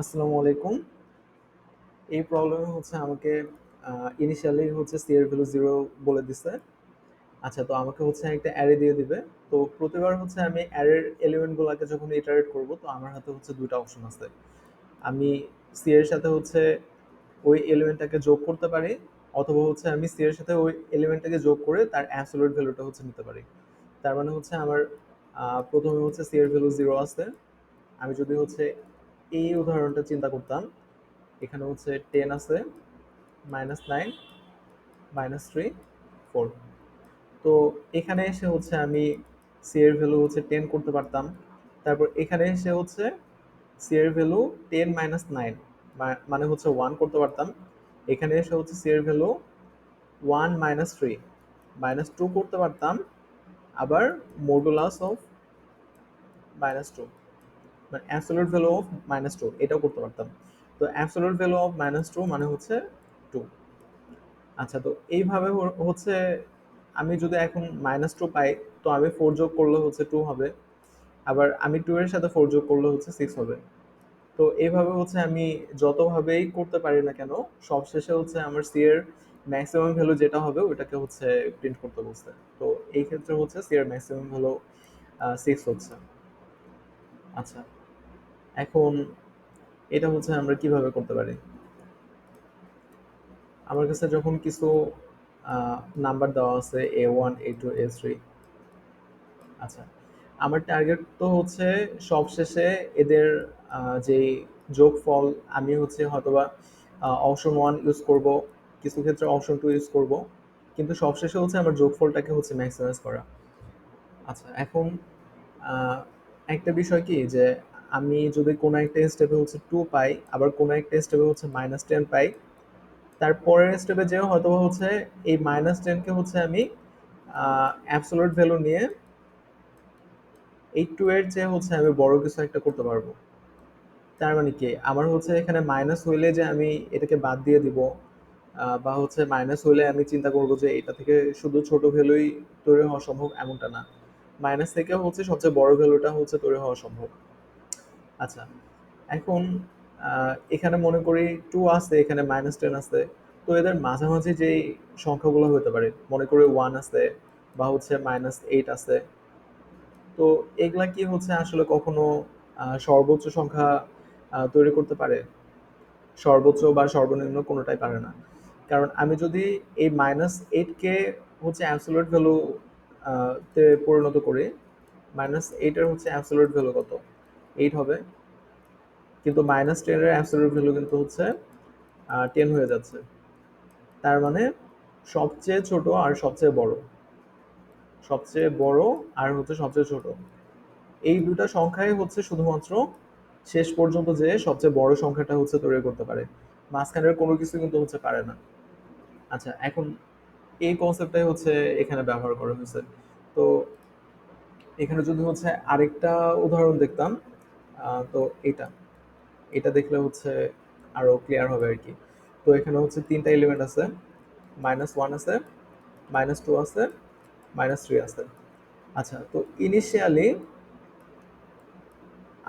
আসসালামু আলাইকুম। এই প্রবলেমে হচ্ছে আমাকে ইনিশিয়ালি হচ্ছে সি এর ভ্যালু জিরো বলে দিছে। আচ্ছা তো আমাকে হচ্ছে একটা অ্যারে দিয়ে দিবে। তো প্রতিবার হচ্ছে আমি অ্যারের এলিমেন্টগুলোকে যখন ইটারেট করব, তো আমার হাতে হচ্ছে দুইটা অপশন আছে। আমি সি এর সাথে হচ্ছে ওই এলিমেন্টটাকে যোগ করতে পারি, অথবা হচ্ছে আমি সি এর সাথে ওই এলিমেন্টটাকে যোগ করে তার অ্যাবসলিউট ভ্যালুটা হচ্ছে নিতে পারি। তার মানে হচ্ছে আমার প্রথমে হচ্ছে সি এর ভ্যালু জিরো আছে। আমি যদি হচ্ছে এই উদাহরণটা চিন্তা করতাম। এখানে হচ্ছে টেন আছে minus nine minus three four তো এখানে এসে হচ্ছে আমি সি এর ভ্যালু হচ্ছে টেন করতে পারতাম। তারপর এখানে এসে হচ্ছে সি এর ভ্যালু টেন মাইনাস নাইন মানে হচ্ছে ওয়ান করতে পারতাম। এখানে এসে হচ্ছে সি এর value one minus three minus two করতে পারতাম। আবার মডুলাস অফ মাইনাস টু মানে absolute value of minus two, এটাও করতে পারতাম। তো absolute value of minus two মানে হচ্ছে টু। আচ্ছা তো এইভাবে হচ্ছে আমি যদি এখন মাইনাস টু পাই, তো আমি ফোর যোগ করলে হচ্ছে টু হবে। আবার আমি টু এর সাথে ফোর যোগ করলে হচ্ছে সিক্স হবে। তো এইভাবে হচ্ছে আমি যতভাবেই করতে পারি না কেন, সবশেষে হচ্ছে আমার সি এর ম্যাক্সিমাম ভ্যালু যেটা হবে, ওইটাকে হচ্ছে প্রিন্ট করতে বলছে। তো এই ক্ষেত্রে হচ্ছে সি এর ম্যাক্সিমাম ভ্যালু সিক্স হচ্ছে। আচ্ছা এখন এটা হচ্ছে আমরা কীভাবে করতে পারি? আমার কাছে যখন কিছু নাম্বার দেওয়া আছে A one A two A three আচ্ছা আমার টার্গেট তো হচ্ছে সবশেষে এদের যেই যোগফল, আমি হচ্ছে হয়তোবা অপশন ওয়ান ইউজ করব, কিছু ক্ষেত্রে অপশন টু ইউজ করব, কিন্তু সবশেষে হচ্ছে আমার যোগফলটাকে হচ্ছে ম্যাক্সিমাইজ করা। আচ্ছা এখন একটা বিষয় কি যে আমি যদি কোনো একটা স্টেপে হচ্ছে টু পাই, আবার কোনো একটা স্টেপে হচ্ছে মাইনাস টেন পাই তারপরের স্টেপে যেও হয়তো হচ্ছে এই মাইনাস টেনকে হচ্ছে আমি অ্যাবসোলুট ভ্যালু নিয়ে এই টু এর চেয়ে হচ্ছে আমি বড় কিছু একটা করতে পারব। তার মানে কি? আমার হচ্ছে এখানে মাইনাস হইলে যে আমি এটাকে বাদ দিয়ে দিব বা হচ্ছে মাইনাস হইলে আমি চিন্তা করব যে এটা থেকে শুধু ছোট ভ্যালুই তৈরি হওয়া সম্ভব এমনটা না। মাইনাস থেকে হচ্ছে সবচেয়ে বড় ভ্যালুটা হচ্ছে তৈরি হওয়া সম্ভব। আচ্ছা এখন এখানে মনে করি টু আছে, এখানে মাইনাস টেন আছে। তো এদের মাঝামাঝি যেই সংখ্যাগুলো হতে পারে, মনে করি ওয়ান আছে বা হচ্ছে মাইনাস এইট আছে। তো এগুলা কি হচ্ছে আসলে কখনো সর্বোচ্চ সংখ্যা তৈরি করতে পারে? সর্বোচ্চ বা সর্বনিম্ন কোনোটাই পারে না। কারণ আমি যদি এই মাইনাস এইটকে হচ্ছে অ্যাবসোলুট ভ্যালু তে পরিণত করি মাইনাস এইটের হচ্ছে অ্যাবসোলুট ভ্যালু কত? এইট হবে। কিন্তু মাইনাস টেনের অ্যাবসোলুট ভ্যালু কিন্তু হচ্ছে টেন হয়ে যাচ্ছে। তার মানে সবচেয়ে ছোট আর সবচেয়ে বড়। সবচেয়ে বড় আর হচ্ছে সবচেয়ে ছোট। এই দুটা সংখ্যাই হচ্ছে শুধুমাত্র শেষ পর্যন্ত যে সবচেয়ে বড় সংখ্যাটা হচ্ছে তৈরি করতে পারে। মাঝখানের কোনো কিছু কিন্তু হচ্ছে পারে না। আচ্ছা এখন এই কনসেপ্টটাই হচ্ছে এখানে ব্যবহার করা হয়েছে। তো এখানে যদি হচ্ছে আরেকটা উদাহরণ দেখতাম তো এটা। এটা দেখলে হচ্ছে আরও ক্লিয়ার হবে আর কি। তো এখানে হচ্ছে তিনটা এলিমেন্ট আছে। মাইনাস ওয়ান আছে মাইনাস টু আছে মাইনাস থ্রি আছে। আচ্ছা তো ইনিশিয়ালি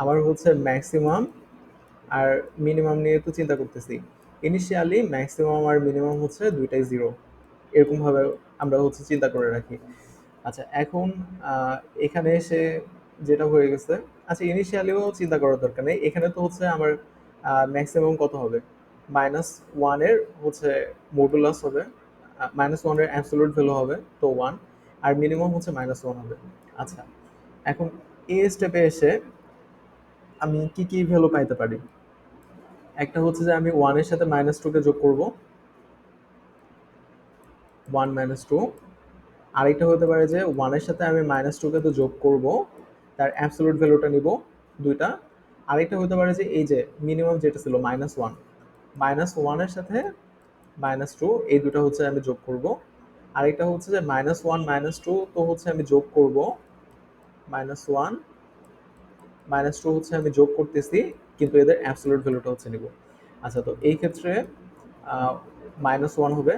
আমার হচ্ছে ম্যাক্সিমাম আর মিনিমাম নিয়ে তো চিন্তা করতেছি। ইনিশিয়ালি ম্যাক্সিমাম আর মিনিমাম হচ্ছে দুইটাই জিরো এরকমভাবে আমরা হচ্ছে চিন্তা করে রাখি। আচ্ছা এখন এখানে এসে যেটা হয়ে গেছে আচ্ছা ইনিশিয়ালিও চিন্তা করার দরকার নেই। এখানে তো হচ্ছে আমার ম্যাক্সিমাম কত হবে? মাইনাস ওয়ানের হচ্ছে মডুলাস হবে। মাইনাস ওয়ানের অ্যাবসোলুট ভ্যালু হবে, তো ওয়ান আর মিনিমাম হচ্ছে মাইনাস ওয়ান হবে। আচ্ছা এখন এ স্টেপে এসে আমি কি কি ভ্যালু পাইতে পারি? একটা হচ্ছে যে আমি ওয়ানের সাথে মাইনাস টুকে যোগ করব। ওয়ান মাইনাস টু আরেকটা হতে পারে যে ওয়ানের সাথে আমি মাইনাস টুকে তো যোগ করব। তার অ্যাবসোলুট ভ্যালুটা নিব দুইটা। আরেকটা হতে পারে যে এই যে মিনিমাম যেটা ছিল মাইনাস ওয়ান মাইনাস ওয়ানের সাথে মাইনাস টু এই দুটো হচ্ছে আমি যোগ করব। আরেকটা হচ্ছে যে মাইনাস ওয়ান মাইনাস টু তো হচ্ছে আমি যোগ করব। মাইনাস ওয়ান মাইনাস টু হচ্ছে আমি যোগ করতেছি, কিন্তু এদের অ্যাবসোলুট ভ্যালুটা হচ্ছে নিব। আচ্ছা তো এই ক্ষেত্রে মাইনাস ওয়ান হবে।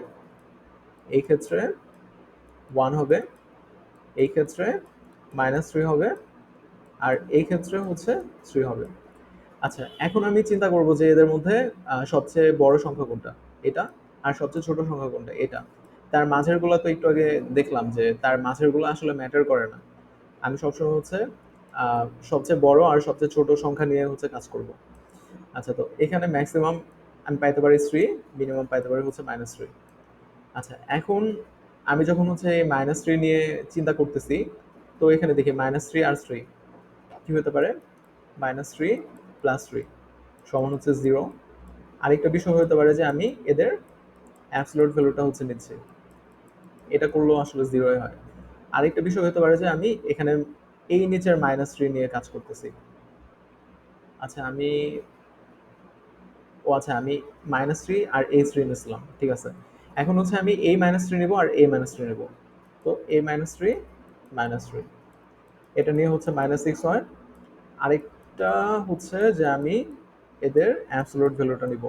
এই ক্ষেত্রে ওয়ান হবে। এই ক্ষেত্রে মাইনাস থ্রি হবে। আর এই ক্ষেত্রে হচ্ছে থ্রি হবে। আচ্ছা এখন আমি চিন্তা করব যে এদের মধ্যে সবচেয়ে বড় সংখ্যা কোনটা? এটা আর সবচেয়ে ছোট সংখ্যা কোনটা? এটা। তার মাঝেরগুলো তো একটু আগে দেখলাম যে তার মাঝেরগুলো আসলে ম্যাটার করে না। আমি সবসময় হচ্ছে সবচেয়ে বড় আর সবচেয়ে ছোট সংখ্যা নিয়ে হচ্ছে কাজ করব। আচ্ছা তো এখানে ম্যাক্সিমাম আমি পাইতে পারি থ্রি মিনিমাম পাইতে পারি হচ্ছে মাইনাস থ্রি আচ্ছা এখন আমি যখন হচ্ছে এই মাইনাস থ্রি নিয়ে চিন্তা করতেছি, তো এখানে দেখি মাইনাস থ্রি আর থ্রি কি হতে পারে? মাইনাস থ্রি প্লাস থ্রি সমান হচ্ছে জিরো আরেকটা বিষয় হতে পারে যে আমি এদের অ্যাবসোলিউট ভ্যালুটা হচ্ছে নিচ্ছি। এটা করলেও আসলে জিরোই হয়। আরেকটা বিষয় হতে পারে যে আমি এখানে এই নিচের মাইনাস থ্রি নিয়ে কাজ করতেছি। আচ্ছা আমি ও আচ্ছা আমি মাইনাস থ্রি আর এই থ্রি নিয়েছিলাম ঠিক আছে? এখন হচ্ছে আমি এই মাইনাস থ্রি নেব আর এই মাইনাস থ্রি নেব। তো এই মাইনাস থ্রি মাইনাস থ্রি এটা নিয়ে হচ্ছে মাইনাস সিক্স হয়। আরেকটা হচ্ছে যে আমি এদের অ্যাবসোলুট ভ্যালুটা নিব।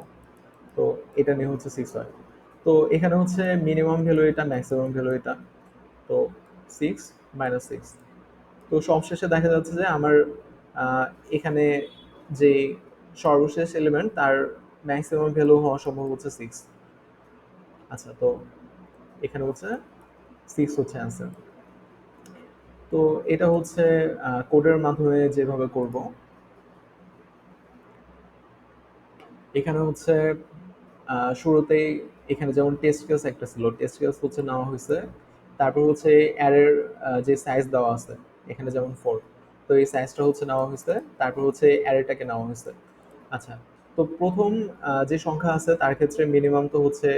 তো এটা নিয়ে হচ্ছে সিক্স হয়। তো এখানে হচ্ছে মিনিমাম ভ্যালু এটা ম্যাক্সিমাম ভ্যালু এটা তো সিক্স মাইনাস সিক্স তো সবশেষে দেখা যাচ্ছে যে আমার এখানে যে সর্বশেষ এলিমেন্ট তার ম্যাক্সিমাম ভ্যালু হওয়া সম্ভব হচ্ছে সিক্স আচ্ছা তো এখানে হচ্ছে সিক্স হচ্ছে অ্যান্সার তো এটা হচ্ছে কোডের মাধ্যমে যেভাবে করব। এখানে হচ্ছে শুরুতেই এখানে যেমন টেস্ট কেস একটা ছিল টেস্ট কেস হচ্ছে নেওয়া হয়েছে। তারপর হচ্ছে অ্যারের যে সাইজ দেওয়া আছে, এখানে যেমন ফোর তো এই সাইজটা হচ্ছে নেওয়া হয়েছে। তারপর হচ্ছে অ্যারেটাকে নেওয়া হয়েছে। আচ্ছা তো প্রথম যে সংখ্যা আছে, তার ক্ষেত্রে মিনিমাম তো হচ্ছে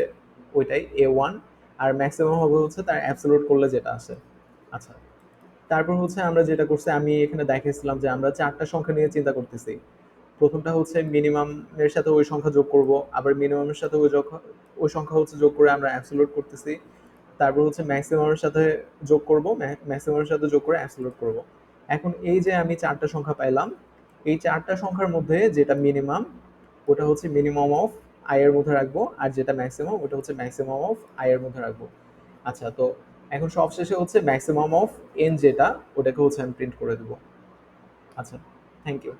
ওইটাই এ ওয়ান আর ম্যাক্সিমাম হবে হচ্ছে তার অ্যাবসোলুট করলে যেটা আসে আচ্ছা তারপর হচ্ছে আমরা যেটা করছি, আমি এখানে দেখিয়েছিলাম যে আমরা চারটা সংখ্যা নিয়ে চিন্তা করতেছি। প্রথমটা হচ্ছে মিনিমামের সাথে ওই সংখ্যা যোগ করব, আবার মিনিমামের সাথে ওই ওই সংখ্যা হচ্ছে যোগ করে আমরা অ্যাবসোলুট করতেছি। তারপর হচ্ছে ম্যাক্সিমামের সাথে যোগ করব ম্যাক্সিমামের সাথে যোগ করে অ্যাবসোলুট করব। এখন এই যে আমি চারটা সংখ্যা পাইলাম, এই চারটা সংখ্যার মধ্যে যেটা মিনিমাম ওটা হচ্ছে মিনিমাম অফ আই এর মধ্যে রাখব, আর যেটা ম্যাক্সিমাম ওটা হচ্ছে ম্যাক্সিমাম অফ আই এর মধ্যে রাখব। আচ্ছা তো এখন সবশেষে হচ্ছে ম্যাক্সিমাম অফ এন যেটা, ওটাকে হচ্ছে আমি প্রিন্ট করে দেবো। আচ্ছা থ্যাংক ইউ